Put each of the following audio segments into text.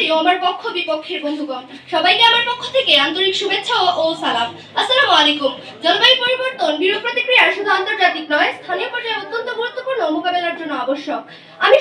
প্রিয় আমার পক্ষ বিপক্ষের বন্ধুগণ, সবাইকে আমার পক্ষ থেকে আন্তরিক শুভেচ্ছা ও- সালাম। আসসালামু আলাইকুম। জলবায়ু পরিবর্তন, বিরূপ প্রতিক্রিয়া শুধু আন্তর্জাতিক নয়, স্থানীয় পর্যায়ে অত্যন্ত গুরুত্বপূর্ণ মোকাবেলার জন্য আবশ্যক।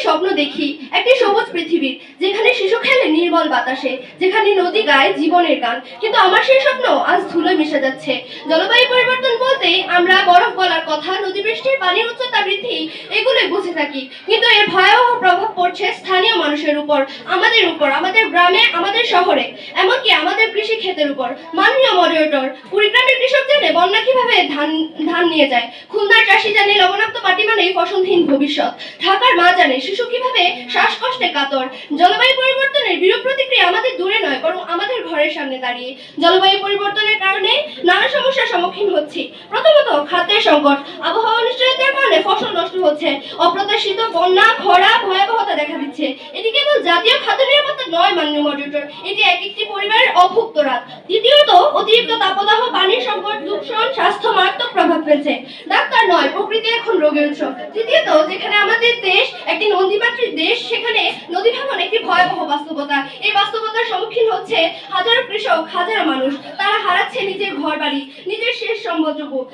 স্বপ্ন দেখি একটি সবুজ পৃথিবীর, যেখানে শিশু খেলে নির্মল বাতাসে, যেখানে নদী গায় জীবনের গান। কিন্তু আমার সেই স্বপ্ন আজ ধুলোয় মিশে যাচ্ছে। জলবায়ু পরিবর্তন বলতেই আমরা বরফ গলার কথা, নদী বৃষ্টির পানির উচ্চতা বৃদ্ধি, এগুলোই বুঝে থাকি। কিন্তু এর ভয়াবহ প্রভাব পড়ছে স্থানীয় মানুষের উপর, আমাদের উপর, আমাদের গ্রামে, আমাদের শহরে, এমনকি আমাদের কৃষি ক্ষেতের উপর। মাননীয় মডারেটর, কুড়িগ্রামের কৃষক জানে বন্যা কীভাবে ধান ধান নিয়ে যায়। খুলনার চাষি জানে লবণাক্ত মাটি মানেই ফসলহীন ভবিষ্যৎ। ঢাকার মা জানে শিশু কীভাবে শ্বাসকষ্টে কাতর? জলবায়ু পরিবর্তনের বিরূপ প্রতিক্রিয়া আমাদের দূরে নয়, বরং আমাদের ঘরের সামনে দাঁড়িয়ে। জলবায়ু পরিবর্তনের কারণে নানা সমস্যার সম্মুখীন হচ্ছি। প্রথমত, খাদ্যের সংকট। আবহাওয়া অনিশ্চয়তার কারণে ফসল নষ্ট হচ্ছে। অপ্রত্যাশিত বন্যা, খরা ভয়াবহতা দেখা দিচ্ছে। এটি কেবল জাতীয় খাদ্য নিরাপত্তা নয়, মাননীয় মডারেটর। এটি এক একটি পরিবারের অভুক্ত রাত। দ্বিতীয়ত, অতিরিক্ত তাপদাহ, পানির সংকট, দূষণ স্বাস্থ্য মারাত্মক প্রভাব ফেলছে। ডাক্তার নয়, প্রকৃতি এখন রোগের উৎস। তৃতীয়ত, যেখানে আমাদের দেশ একটি নদীমাতৃক দেশ, সেখানে নদী ভাঙন একটি ভয়াবহ বাস্তবতা। এই বাস্তবতার সম্মুখীন হচ্ছে হাজারো কৃষক, হাজারো মানুষ। তারা হারাচ্ছে নিজের ঘর বাড়ি নিজের শেষ সম্বলটুকু।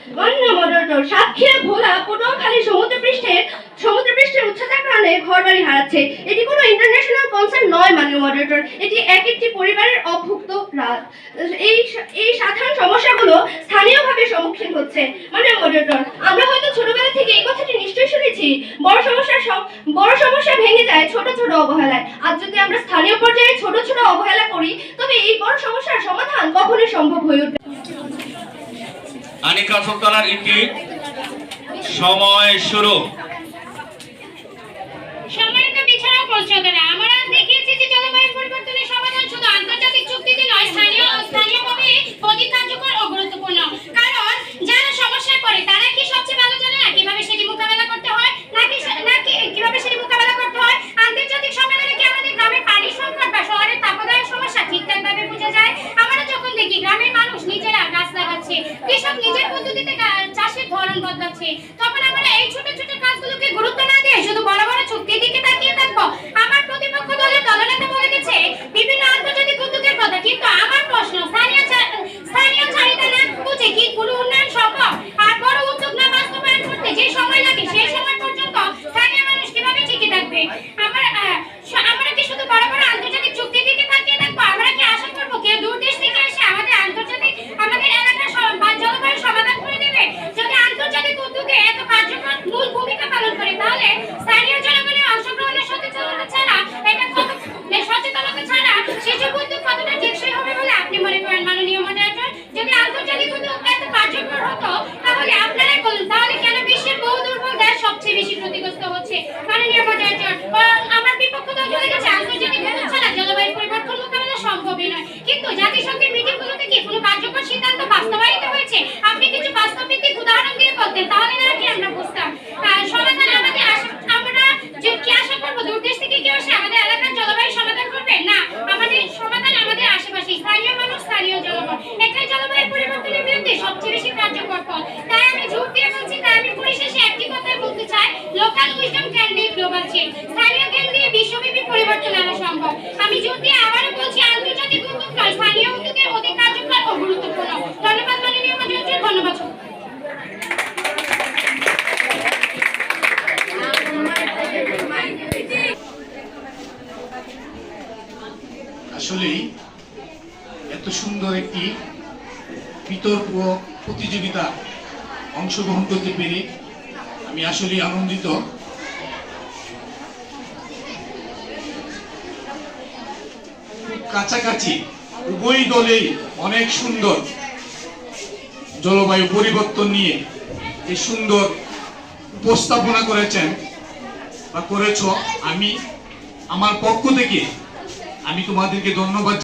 সাতক্ষীরা, ভোলা পটুয়াখালী সমুদ্র পৃষ্ঠের সমুদ্র পৃষ্ঠের উচ্চতার কারণে ঘর বাড়ি হারাচ্ছে। এটি কোনো ইন্টারন্যাশনাল কনসার্ন নয়, মাননীয় মডারেটর এটি এক একটি পরিবারের অভুক্ত রাত। এই এই সাধারণ সমস্যাগুলো স্থানীয়ভাবে সম্মুখীন হচ্ছে। মাননীয় মডারেটর আমরা হয়তো ছোটবেলা থেকে এই কথাটি নিশ্চয়ই শুনেছি। বড় সমস্যা সব- বড় যায় ছোট ছোট অবহেলায়। আর যদি আমরা স্থানীয় পর্যায়ে ছোট ছোট অবহেলা করি তবে এই বড় সমস্যার সমাধান কখনোই সম্ভব হয়ে উঠবে। আনিকা সুলতানার ইতি সময় শুরু। সম্মানিত বিছানা পৌঁছাদারা আমরা দেখিয়েছি যে জলবায়ু পরিবর্তনের সমাধান শুধু আন্তর্জাতিক চুক্তিতে নয় স্থানীয় স্থানীয়ভাবে অধিক কার্যকর ও গুরুত্বপূর্ণ কারণ যারা সমস্যায় পড়ে তারা কি সবচেয়ে ভালো জানে না কীভাবে সেটি মোকাবেলা করতে হয় নাকি সে- নাকি কীভাবে সেটি মোকাবেলা করতে হয় আন্তর্জাতিক সম্মেলনে কি আমাদের গ্রামের পানির সংকট বা শহরের তাপদাহের সমস্যা ঠিকঠাকভাবে বোঝা যায় আমরা যখন দেখি গ্রামের মানুষ নিজেরা গাছ লাগাচ্ছে কৃষক নিজের পদ্ধতিতে চাষের ধরন বদলাচ্ছে। তখন আমরা এই ছোট ছোট কাজগুলোকে গুরুত্ব না দিয়ে শুধু বড় বড় চুক্তির দিকে তাকিয়ে থাকব আমার প্রতিপক্ষ দলের দলনেতা বলে গেছে বিভিন্ন আন্তর্জাতিক উদ্যোগের কথা কিন্তু আমার প্রশ্ন স্থানীয় চা- স্থানীয় চাহিদা না বুঝে কি কোনো উন্নয়ন সম্ভব আর বড় উদ্যোগ না বাস্তবায়ন করতে যে সময় লাগে সেই সময় পর্যন্ত স্থানীয় মানুষ কীভাবে টিকে থাকবে আমরা আহ, স- আমরা কি শুধু বড় বড় আন্তর্জাতিক চুক্তির দিকে তাকিয়ে থাকব আমরা কি আশা করব কেউ দূর দেশ থেকে এসে আমাদের আন্তর্জাতিক আমাদের এলাকার সম- বা জলবায়ু সমাধান করে দেবে যদি আন্তর্জাতিক উদ্যোগে এত কার্যকর মূল ভূমিকা পালন করে তাহলে স্থানীয় জনগণের অংশগ্রহণের সচেতনতা ছাড়া এটা কত এ সচেতনতা ছাড়া সেসব উদ্যোগ কতটা টেকসই হবে বলে আপনি মনে করেন মাননীয় মডারেটর যদি আন্তর্জাতিক উদ্যোগ এত কার্যকর হতো তাহলে আপনারাই বলুন তাহলে কেন বিশ্বের বহু দুর্বল দেশ বেশি ক্ষতিগ্রস্ত হচ্ছে। মডারেটর আমার বিপক্ষ দল চলে গেছে, আন্তর্জাতিক জলবায়ু পরিবর্তন মোকাবেলা সম্ভবই নয়। কিন্তু জাতিসংঘের মিটিংগুলোতে কি কোনো কার্যকর সিদ্ধান্ত বাস্তবায়িত হয়েছে? আপনি কিছু বাস্তব ভিত্তিক উদাহরণ দিয়ে বলতেন, তাহলে না কি আমরা বুঝতাম আহ, সমাধান আমাদের আশা আমরা যে কি আশা করব দূর দেশ থেকে কেউ এসে আমাদের এলাকার জলবায়ু সমাধান করবে না আমাদের সমাধান আমাদের আশেপাশে স্থানীয় জনগণ। এটাই জলবায়ু পরিবর্তনের বিরুদ্ধে সবচেয়ে বেশি কার্যকর পথ তাই আমি জোর দিয়ে বলছি, তাই আমি পরিশেষে একটি কথাই বলতে চাই local wisdom can be global change স্থানীয় জ্ঞান দিয়ে বিশ্বব্যাপী পরিবর্তন আনা সম্ভব। আমি জোর দিয়ে আবারও বলছি, আন্তর্জাতিক উদ্যোগ নয়, স্থানীয় উদ্যোগের অধিক কার্যকর ও গুরুত্বপূর্ণ। ধন্যবাদ মাননীয় মন্ত্রী ধন্যবাদ। আসলেই এত সুন্দর একটি বিতর্ক প্রতিযোগিতা অংশগ্রহণ করতে পেরে আমি আসলেই আনন্দিত। কাছাকাছি উভয় দলেই অনেক সুন্দর জলবায়ু পরিবর্তন নিয়ে এই সুন্দর উপস্থাপনা করেছেন বা করেছ। আমি, আমার পক্ষ থেকে আমি তোমাদেরকে ধন্যবাদ